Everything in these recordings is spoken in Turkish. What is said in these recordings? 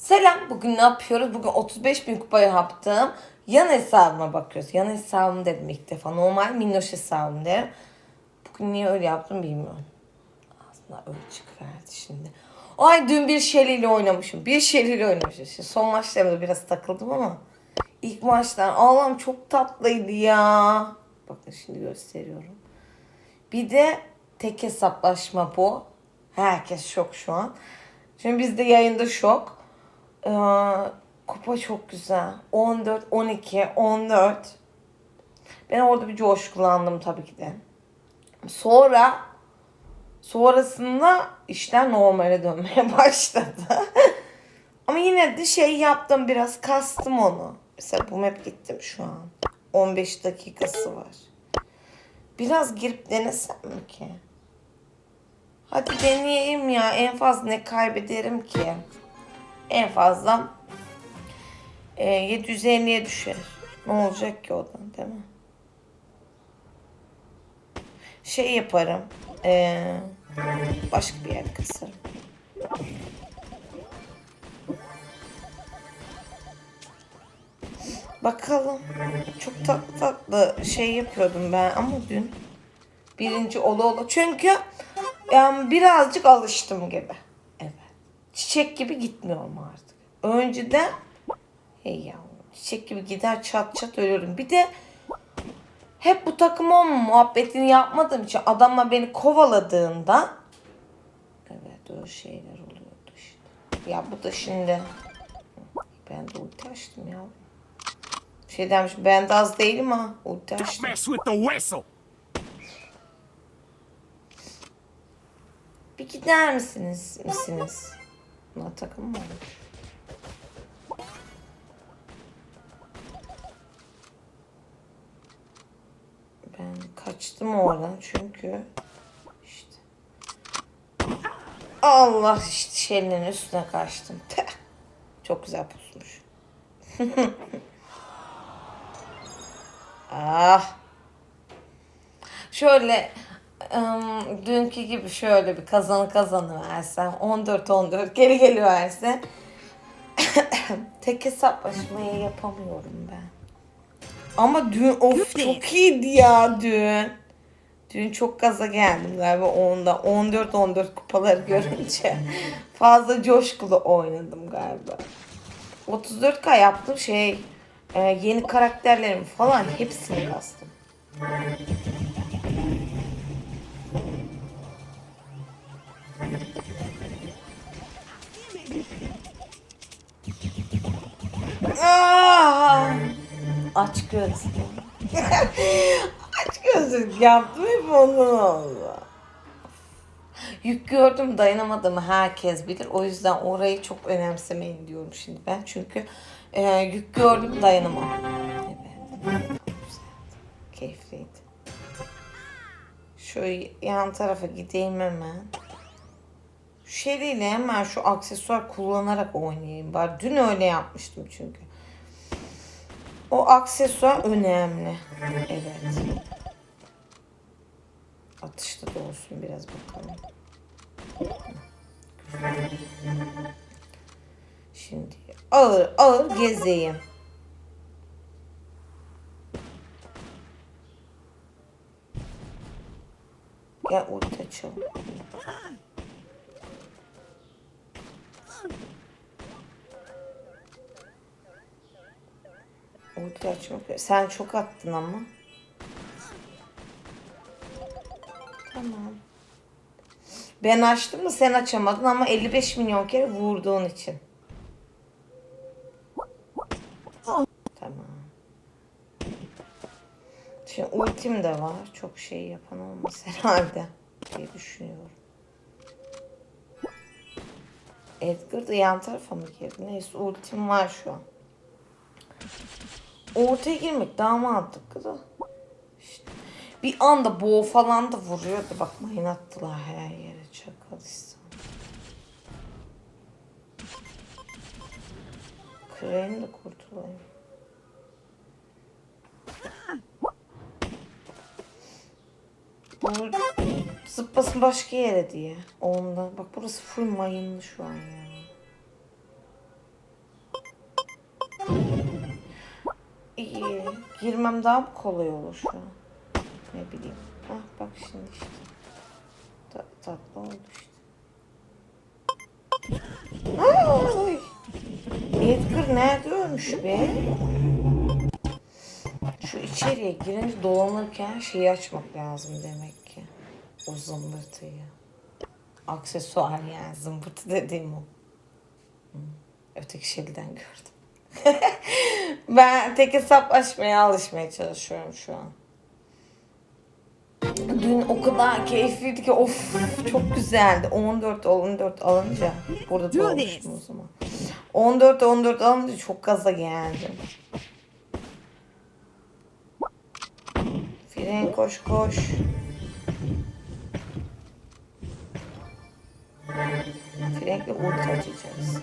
Selam. Bugün ne yapıyoruz? Bugün 35 bin kupa yaptım. Yan hesabıma bakıyoruz. Yan hesabım dedim ilk defa. Normal minnoş hesabım derim. Bugün niye öyle yaptım bilmiyorum. Aslında öyle çıkıverdi şimdi. Ay dün bir ile oynamışım. Bir ile oynamışım. Şimdi son maçlarımda biraz takıldım ama. ilk maçtan Allah'ım çok tatlıydı ya. Bakın şimdi gösteriyorum. Bir de tek hesaplaşma bu. Herkes şok şu an. Şimdi biz de yayında şok. Ee, kupa çok güzel. 14, 12, 14. Ben orada bir coşkulandım tabii ki de. Sonra sonrasında işler normale dönmeye başladı. Ama yine de şey yaptım biraz kastım onu. Mesela bu map gittim şu an. 15 dakikası var. Biraz girip denesem mi ki? Hadi deneyeyim ya. En fazla ne kaybederim ki? En fazla e, 750'ye düşer. Ne olacak ki odan değil mi? Şey yaparım. E, başka bir yer kasarım. Bakalım. Çok tatlı tatlı şey yapıyordum ben ama dün birinci ola ola. Çünkü yani birazcık alıştım gibi. Çiçek gibi gitmiyorum artık. Önceden hey yavrum çiçek gibi gider çat çat ölürüm. Bir de hep bu takım o muhabbetini yapmadığım için adamla beni kovaladığında evet öyle şeyler oluyordu işte. Ya bu da şimdi ben de ulti açtım ya. Şey demiş ben de az değilim ha. Ulti açtım. Bir gider misiniz? misiniz? Buna takım? Ben kaçtım oradan çünkü işte Allah işte şeylerin üstüne kaçtım. Teh. Çok güzel pusmuş. ah. Şöyle ım, dünkü gibi şöyle bir kazanı kazanı versem 14-14 geri geliverse tek hesaplaşmayı yapamıyorum ben. Ama dün of çok iyiydi ya dün. Dün çok gaza geldim galiba onda 14-14 kupaları görünce. Fazla coşkulu oynadım galiba. 34K yaptım şey e, yeni karakterlerim falan hepsini kastım. Ah! Aç gözlü. Aç gözlük yaptım hep ondan. Yük gördüm dayanamadım herkes bilir. O yüzden orayı çok önemsemeyin diyorum şimdi ben. Çünkü e, yük gördüm dayanamam. Evet. Keyifliydi. Şöyle yan tarafa gideyim hemen. Şu şeyiyle hemen şu aksesuar kullanarak oynayayım. Bari dün öyle yapmıştım çünkü. O aksesuar önemli. Evet. Atışta da olsun biraz bakalım. Şimdi ağır ağır gezeyim. Gel ulti açalım. Ulti açmak. Sen çok attın ama. Tamam. Ben açtım da sen açamadın ama 55 milyon kere vurduğun için. Tamam. Şimdi ultim de var. Çok şey yapan olmaz herhalde diye düşünüyorum. Edgar da yan tarafa mı girdi? Neyse ultim var şu an. Ortaya girmek daha mantıklı da. İşte bir anda boğ falan da vuruyordu. Bak mayın attılar her yere çakalistan. Kırayım da kurtulayım. Zıplasın başka yere diye. Ondan. Bak burası full mayınlı şu an ya. İyi. Girmem daha kolay olur şu an? Ne bileyim. Hah bak şimdi işte. Ta- tatlı oldu işte. Ay! Edgar nerede ölmüş be? Şu içeriye girince dolanırken şeyi açmak lazım demek ki. O zımbırtıyı. Aksesuar yani zımbırtı dediğim o. Öteki şekilden gördüm. ben tek hesap açmaya alışmaya çalışıyorum şu an. Dün o kadar keyifliydi ki of çok güzeldi. 14 14 alınca burada Do doğmuştum o zaman. 14 14 alınca çok gaza geldim. Fren koş koş. Frenkle ulti açacağız.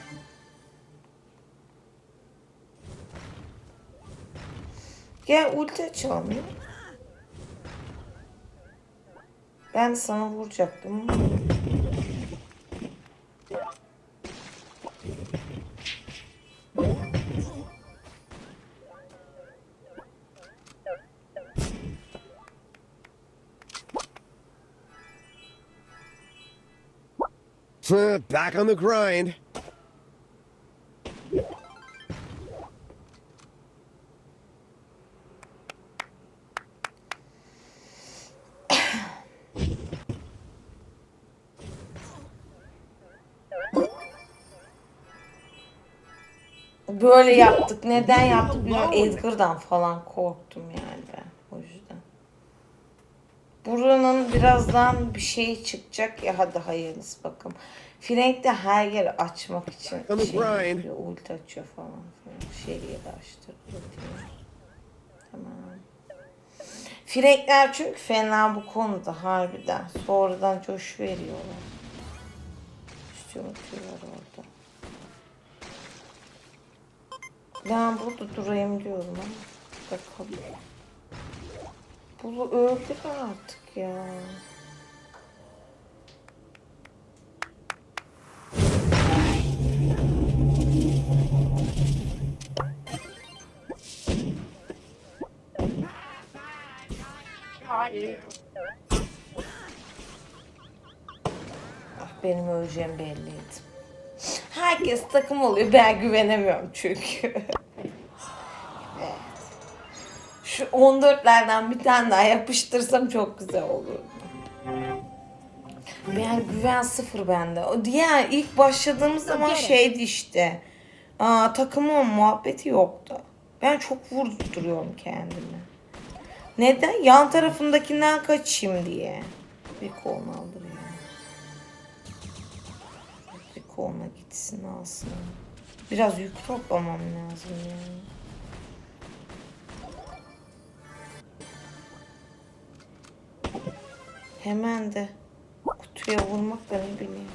Gel ulti açalım ya. Ben sana vuracaktım. Back on the grind. Böyle yaptık. Neden yaptık bilmiyorum. Edgar'dan falan korktum yani ben. O yüzden. Buranın birazdan bir şey çıkacak ya hadi hayırlısı bakalım. Frank de her yeri açmak için şey yapıyor, ulti açıyor falan filan. Şeriye de diyor. Tamam. Frankler çünkü fena bu konuda harbiden. Sonradan coş veriyorlar. İşte unutuyorlar orada. Ben burada durayım diyorum ama. Bakalım. Bunu öldür artık ya. Ah, benim öleceğim belliydi. Herkes takım oluyor. Ben güvenemiyorum çünkü. evet. Şu 14'lerden bir tane daha yapıştırsam çok güzel olurdu. Yani güven sıfır bende. O diğer ilk başladığımız zaman şeydi işte. Aa, takımın muhabbeti yoktu. Ben çok vurduruyorum kendimi. Neden? Yan tarafındakinden kaçayım diye. Bir kolunu aldır ya. Bir koluna gitsin alsın. Biraz yük toplamam lazım yani. Hemen de kutuya vurmak da ne bileyim.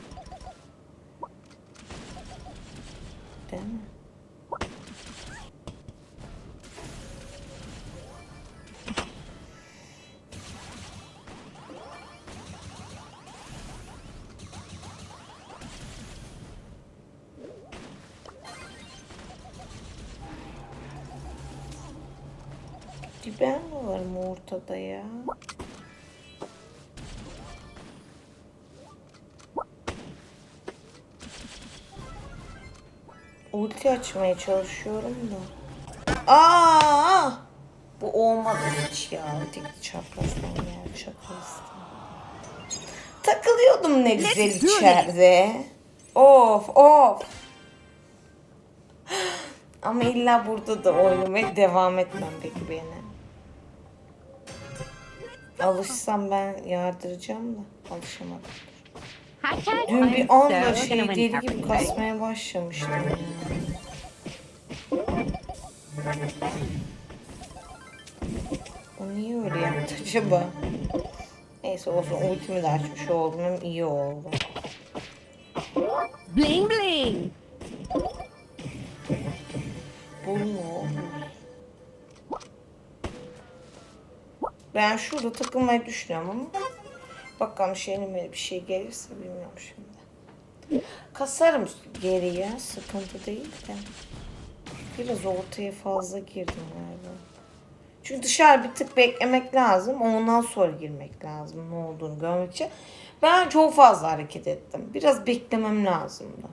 Değil mi? Bir ben mi varım ortada ya? Ulti açmaya çalışıyorum da. Aa! Bu olmadı hiç ya. Tek çaprazdan geldi çaprazdan. Takılıyordum ne güzel içeride. Of of. Ama illa burada da oynamaya devam etmem peki beni. Alışsam ben yardıracağım da alışamadım. Dün bir anda şey win deli gibi kasmaya başlamıştım ya. O niye öyle yaptı acaba? Neyse olsun ultimi de açmış oldum hem iyi oldu. Bling bling. Bu oldu? Ben şurada takılmayı düşünüyorum ama bakalım şeyime bir şey gelirse bilmiyorum şimdi. Kasarım geriye sıkıntı değil de. Biraz ortaya fazla girdim galiba. Çünkü dışarı bir tık beklemek lazım. Ondan sonra girmek lazım ne olduğunu görmek için. Ben çok fazla hareket ettim. Biraz beklemem lazımdı.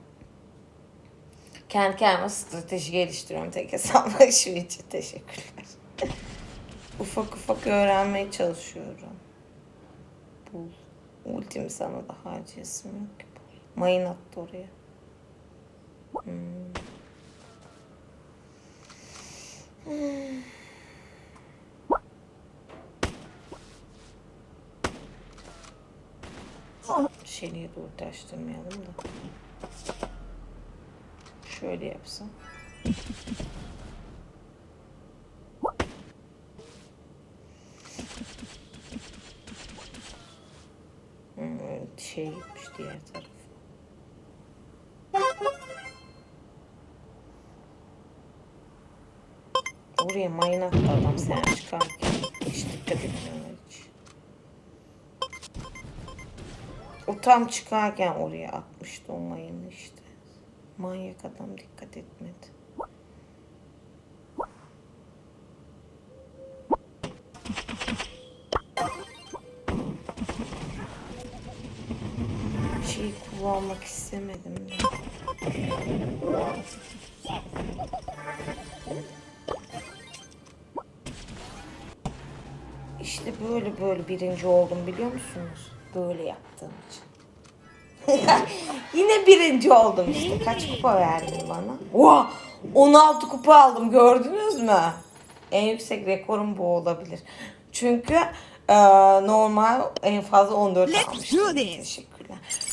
Kendi kendime strateji geliştiriyorum tek hesaplaşım için. Teşekkürler. Ufak ufak öğrenmeye çalışıyorum. Bul. Ultimi sana da harcayasım yok ki. Mayın attı oraya. Hmm. Şeliğe doğru taştırmayalım da. Şöyle yapsam. Şey gitmiş diğer tarafa. Oraya mayın attı adam sen çıkarken. Hiç dikkat etmiyorlar hiç. O tam çıkarken oraya atmıştı o mayını işte. Manyak adam dikkat etmedi. Kullanmak istemedim de. İşte böyle böyle birinci oldum biliyor musunuz? Böyle yaptığım için. Yine birinci oldum işte. Kaç kupa verdin bana? Oha! 16 kupa aldım gördünüz mü? En yüksek rekorum bu olabilir. Çünkü e, normal en fazla 14 Let's almıştım. Teşekkürler.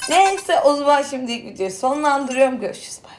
Neyse o zaman şimdilik videoyu sonlandırıyorum. Görüşürüz. Bye.